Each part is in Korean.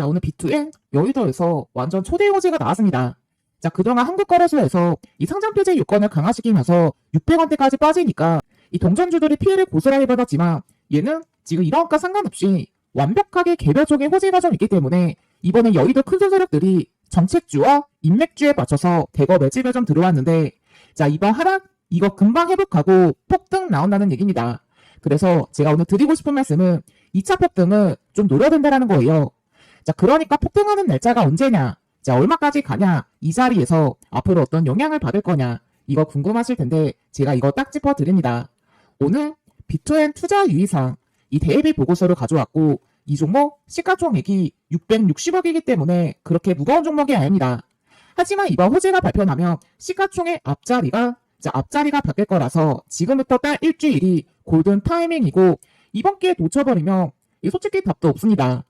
자, 오늘 B2엔 여의도에서 완전 초대 호재가 나왔습니다. 자, 그동안 한국 거래소에서 이 상장 표제 요건을 강화시키면서 600원대까지 빠지니까 이 동전주들이 피해를 고스란히 받았지만 얘는 지금 이런과 상관없이 완벽하게 개별적인 호재가 좀 있기 때문에 이번에 여의도 큰 손 세력들이 정책주와 인맥주에 맞춰서 대거 매집에 좀 들어왔는데 자 이번 하락 이거 금방 회복하고 폭등 나온다는 얘기입니다. 그래서 제가 오늘 드리고 싶은 말씀은 2차 폭등은 좀 노려야 된다는 거예요. 자 그러니까 폭등하는 날짜가 언제냐 자 얼마까지 가냐 이 자리에서 앞으로 어떤 영향을 받을 거냐 이거 궁금하실 텐데 제가 이거 딱 짚어 드립니다. 오늘 비트엔 투자 유의사항 이 대비 보고서를 가져왔고 이 종목 시가총액이 660억이기 때문에 그렇게 무거운 종목이 아닙니다. 하지만 이번 호재가 발표나면 시가총액 앞자리가 자, 앞자리가 바뀔 거라서 지금부터 딱 일주일이 골든 타이밍이고 이번 기회에 놓쳐버리면 이 솔직히 답도 없습니다.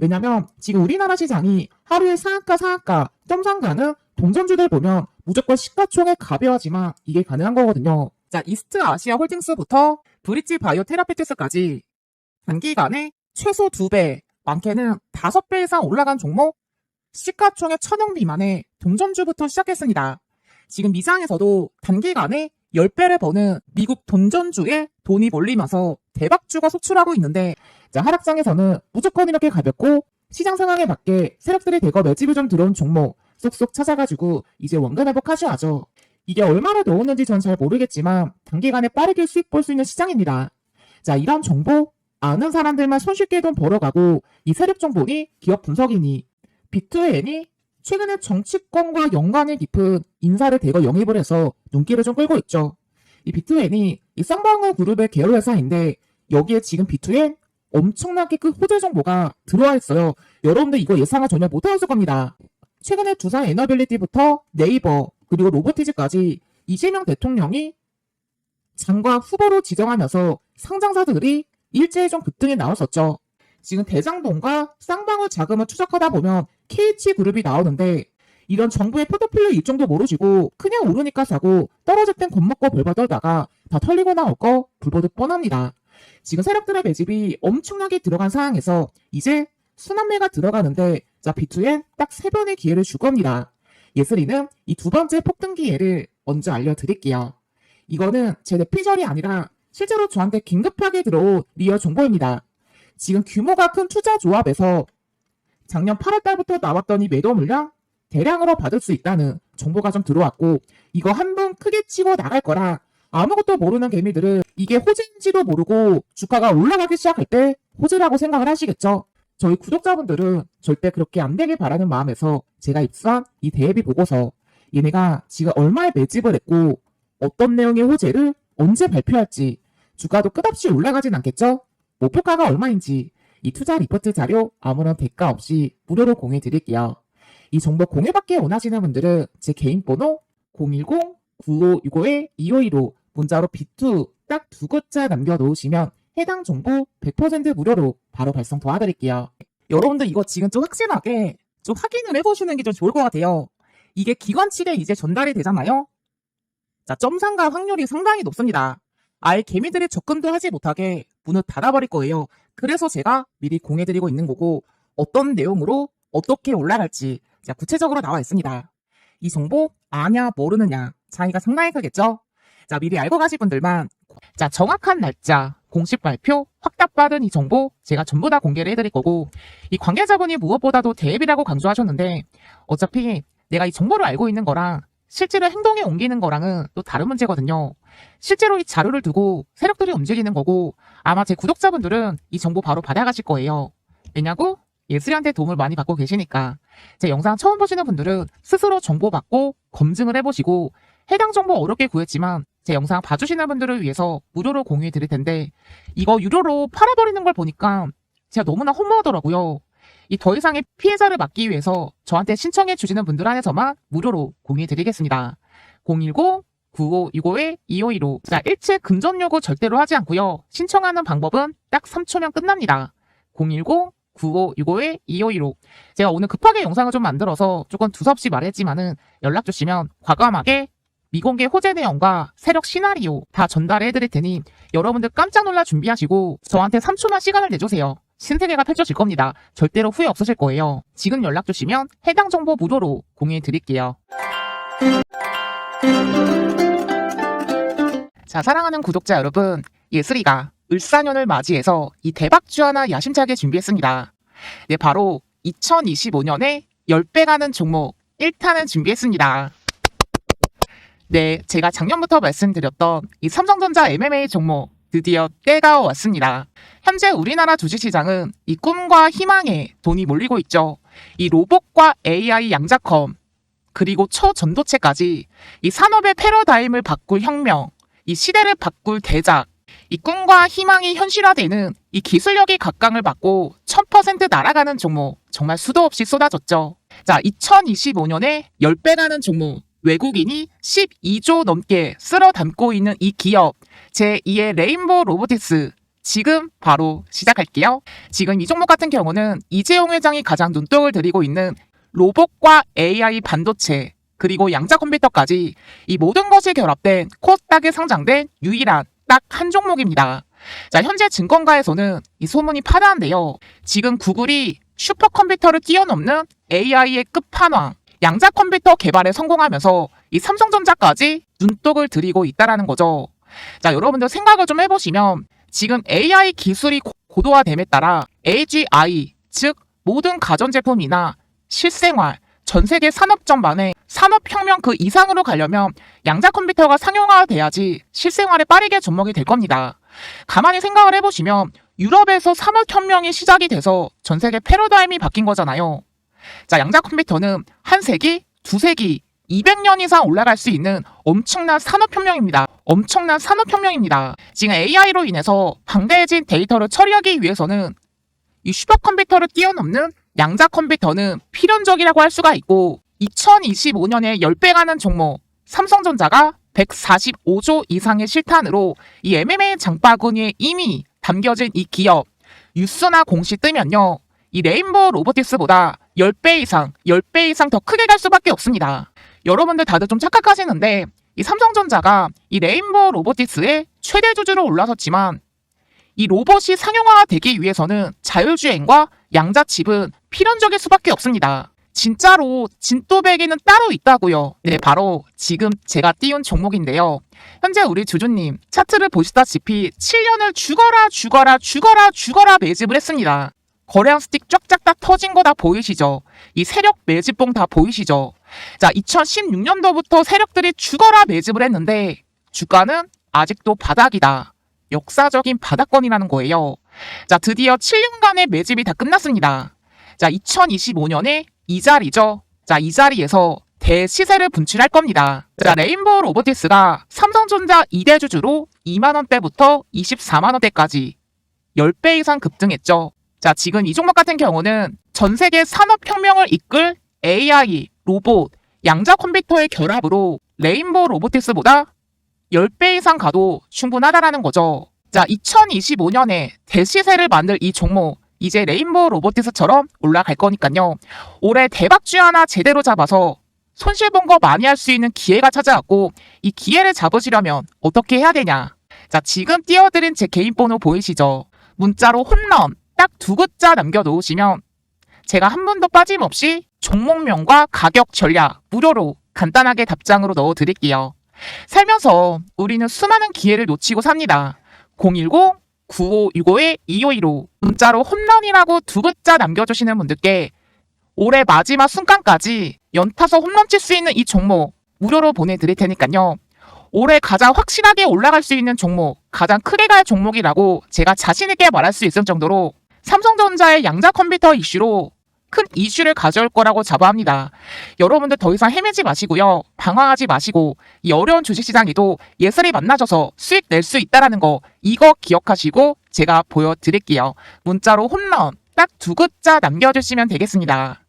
왜냐면 지금 우리나라 시장이 하루에 상한가 상한가 점상가는 동전주들 보면 무조건 시가총액 가벼워지만 이게 가능한 거거든요. 자, 이스트 아시아 홀딩스부터 브릿지 바이오 테라피티스까지 단기간에 최소 2배, 많게는 5배 이상 올라간 종목 시가총액 천억 미만의 동전주부터 시작했습니다. 지금 미장에서도 단기간에 10배를 버는 미국 돈전주에 돈이 몰리면서 대박주가 속출하고 있는데 자, 하락장에서는 무조건 이렇게 가볍고 시장 상황에 맞게 세력들이 대거 매집을 좀 들어온 종목 쏙쏙 찾아가지고 이제 원금 회복하셔야죠. 이게 얼마나 넣었는지 전 잘 모르겠지만 단기간에 빠르게 수익 볼 수 있는 시장입니다. 자, 이런 정보 아는 사람들만 손쉽게 돈 벌어가고 이 세력 정보니 기업 분석이니 비트엔이 최근에 정치권과 연관이 깊은 인사를 대거 영입을 해서 눈길을 좀 끌고 있죠. 이 비트엔이 이 쌍방울 그룹의 계열 회사인데 여기에 지금 비트엔 엄청나게 그 호재 정보가 들어와 있어요. 여러분들 이거 예상을 전혀 못하셨을 겁니다. 최근에 두산 에너빌리티부터 네이버 그리고 로보티즈까지 이재명 대통령이 장과 후보로 지정하면서 상장사들이 일제히 좀 급등에 나왔었죠. 지금 대장동과 쌍방울 자금을 추적하다 보면 KH그룹이 나오는데 이런 정부의 포트폴리오 일정도 모르시고 그냥 오르니까 사고 떨어질 땐 겁먹고 벌벌 떨다가 다 털리고 나올 거 불보듯 뻔합니다. 지금 세력들의 매집이 엄청나게 들어간 상황에서 이제 순환매가 들어가는데 자 B2엔 딱 세 번의 기회를 줄 겁니다. 예슬이는 이 두 번째 폭등 기회를 먼저 알려드릴게요. 이거는 제 내피셜이 아니라 실제로 저한테 긴급하게 들어온 리얼 정보입니다. 지금 규모가 큰 투자 조합에서 작년 8월 달부터 나왔던 이 매도 물량 대량으로 받을 수 있다는 정보가 좀 들어왔고 이거 한 번 크게 치고 나갈 거라 아무것도 모르는 개미들은 이게 호재인지도 모르고 주가가 올라가기 시작할 때 호재라고 생각을 하시겠죠. 저희 구독자분들은 절대 그렇게 안 되길 바라는 마음에서 제가 입수한 이 대비 보고서 얘네가 지금 얼마에 매집을 했고 어떤 내용의 호재를 언제 발표할지 주가도 끝없이 올라가진 않겠죠? 목표가가 얼마인지 이 투자 리포트 자료 아무런 대가 없이 무료로 공유해 드릴게요. 이 정보 공유받기 원하시는 분들은 제 개인 번호 010-9565-2515 문자로 B2 딱 두 글자 남겨놓으시면 해당 정보 100% 무료로 바로 발송 도와드릴게요. 여러분들 이거 지금 좀 확실하게 좀 확인을 해보시는 게 좀 좋을 것 같아요. 이게 기관 측에 이제 전달이 되잖아요. 자, 점상가 확률이 상당히 높습니다. 아예 개미들이 접근도 하지 못하게 문을 닫아버릴 거예요. 그래서 제가 미리 공해드리고 있는 거고 어떤 내용으로 어떻게 올라갈지 자, 구체적으로 나와 있습니다. 이 정보 아냐 모르느냐 차이가 상당히 크겠죠? 자 미리 알고 가실 분들만 자 정확한 날짜 공식 발표 확답받은 이 정보 제가 전부 다 공개를 해드릴 거고 이 관계자분이 무엇보다도 대비라고 강조하셨는데 어차피 내가 이 정보를 알고 있는 거랑 실제로 행동에 옮기는 거랑은 또 다른 문제거든요. 실제로 이 자료를 두고 세력들이 움직이는 거고 아마 제 구독자분들은 이 정보 바로 받아가실 거예요. 왜냐고? 예슬이한테 도움을 많이 받고 계시니까 제 영상 처음 보시는 분들은 스스로 정보 받고 검증을 해보시고 해당 정보 어렵게 구했지만 제 영상 봐주시는 분들을 위해서 무료로 공유해 드릴 텐데 이거 유료로 팔아버리는 걸 보니까 제가 너무나 허무하더라고요. 이 더 이상의 피해자를 막기 위해서 저한테 신청해 주시는 분들 한해서만 무료로 공유해 드리겠습니다. 010-9565-2515 자, 일체 금전 요구 절대로 하지 않고요. 신청하는 방법은 딱 3초면 끝납니다. 010 9565-2515 제가 오늘 급하게 영상을 좀 만들어서 조금 두섭시 말했지만은 연락 주시면 과감하게 미공개 호재 내용과 세력 시나리오 다 전달해 드릴 테니 여러분들 깜짝 놀라 준비하시고 저한테 3초만 시간을 내주세요. 신세계가 펼쳐질 겁니다. 절대로 후회 없으실 거예요. 지금 연락 주시면 해당 정보 무료로 공유해 드릴게요. 자, 사랑하는 구독자 여러분, 예슬이가 을사년을 맞이해서 이 대박주 하나 야심차게 준비했습니다. 네, 바로 2025년에 10배 가는 종목 1탄을 준비했습니다. 네, 제가 작년부터 말씀드렸던 이 삼성전자 MMA 종목 드디어 때가 왔습니다. 현재 우리나라 주식시장은 이 꿈과 희망에 돈이 몰리고 있죠. 이 로봇과 AI 양자컴 그리고 초전도체까지 이 산업의 패러다임을 바꿀 혁명, 이 시대를 바꿀 대작, 이 꿈과 희망이 현실화되는 이 기술력이 각광을 받고 1000% 날아가는 종목 정말 수도 없이 쏟아졌죠. 자, 2025년에 10배 가는 종목 외국인이 12조 넘게 쓸어 담고 있는 이 기업 제2의 레인보우 로보틱스 지금 바로 시작할게요. 지금 이 종목 같은 경우는 이재용 회장이 가장 눈독을 들이고 있는 로봇과 AI 반도체 그리고 양자 컴퓨터까지 이 모든 것이 결합된 코스닥에 상장된 유일한 딱 한 종목입니다. 자, 현재 증권가에서는 이 소문이 파다한데요. 지금 구글이 슈퍼컴퓨터를 뛰어넘는 AI의 끝판왕, 양자 컴퓨터 개발에 성공하면서 이 삼성전자까지 눈독을 들이고 있다라는 거죠. 자, 여러분들 생각을 좀 해보시면 지금 AI 기술이 고- 고도화됨에 따라 AGI, 즉 모든 가전제품이나 실생활, 전 세계 산업 전반에 산업혁명 그 이상으로 가려면 양자 컴퓨터가 상용화돼야지 실생활에 빠르게 접목이 될 겁니다. 가만히 생각을 해보시면 유럽에서 산업혁명이 시작이 돼서 전 세계 패러다임이 바뀐 거잖아요. 자, 양자 컴퓨터는 한 세기, 두 세기, 200년 이상 올라갈 수 있는 엄청난 산업혁명입니다. 엄청난 산업혁명입니다. 지금 AI로 인해서 방대해진 데이터를 처리하기 위해서는 이 슈퍼컴퓨터를 뛰어넘는 양자 컴퓨터는 필연적이라고 할 수가 있고 2025년에 10배 가는 종목 삼성전자가 145조 이상의 실탄으로 이 MMA 장바구니에 이미 담겨진 이 기업 뉴스나 공시 뜨면요. 이 레인보우 로보틱스보다 10배 이상, 10배 이상 더 크게 갈 수밖에 없습니다. 여러분들 다들 좀 착각하시는데 이 삼성전자가 이 레인보우 로보틱스의 최대 주주로 올라섰지만 이 로봇이 상용화가 되기 위해서는 자율주행과 양자칩은 필연적일 수밖에 없습니다. 진짜로 진또배기는 따로 있다고요. 네, 바로 지금 제가 띄운 종목인데요. 현재 우리 주주님 차트를 보시다시피 7년을 죽어라 죽어라 죽어라 죽어라 매집을 했습니다. 거래량 스틱 쫙쫙 다 터진 거 다 보이시죠? 이 세력 매집봉 다 보이시죠? 자, 2016년도부터 세력들이 죽어라 매집을 했는데 주가는 아직도 바닥이다. 역사적인 바닥권이라는 거예요. 자, 드디어 7년간의 매집이 다 끝났습니다. 자, 2025년에 이 자리죠. 자, 이 자리에서 대시세를 분출할 겁니다. 자, 레인보우 로보틱스가 삼성전자 2대 주주로 2만원대부터 24만원대까지 10배 이상 급등했죠. 자, 지금 이 종목 같은 경우는 전 세계 산업혁명을 이끌 AI, 로봇, 양자 컴퓨터의 결합으로 레인보우 로보틱스보다 10배 이상 가도 충분하다라는 거죠. 자, 2025년에 대시세를 만들 이 종목, 이제 레인보우 로보틱스처럼 올라갈 거니까요. 올해 대박주 하나 제대로 잡아서 손실 본 거 많이 할 수 있는 기회가 찾아왔고, 이 기회를 잡으시려면 어떻게 해야 되냐? 자, 지금 띄워드린 제 개인 번호 보이시죠? 문자로 홈런 딱 두 글자 남겨놓으시면 제가 한 번도 빠짐없이 종목명과 가격 전략 무료로 간단하게 답장으로 넣어드릴게요. 살면서 우리는 수많은 기회를 놓치고 삽니다. 010-9565-2515 문자로 홈런이라고 두 글자 남겨주시는 분들께 올해 마지막 순간까지 연타서 홈런 칠 수 있는 이 종목 무료로 보내드릴 테니까요. 올해 가장 확실하게 올라갈 수 있는 종목, 가장 크게 갈 종목이라고 제가 자신있게 말할 수 있을 정도로 삼성전자의 양자 컴퓨터 이슈로 큰 이슈를 가져올 거라고 자부합니다. 여러분들 더 이상 헤매지 마시고요. 방황하지 마시고 이 어려운 주식시장에도 예술이 만나줘서 수익 낼 수 있다라는 거 이거 기억하시고 제가 보여드릴게요. 문자로 홈런 딱 두 글자 남겨주시면 되겠습니다.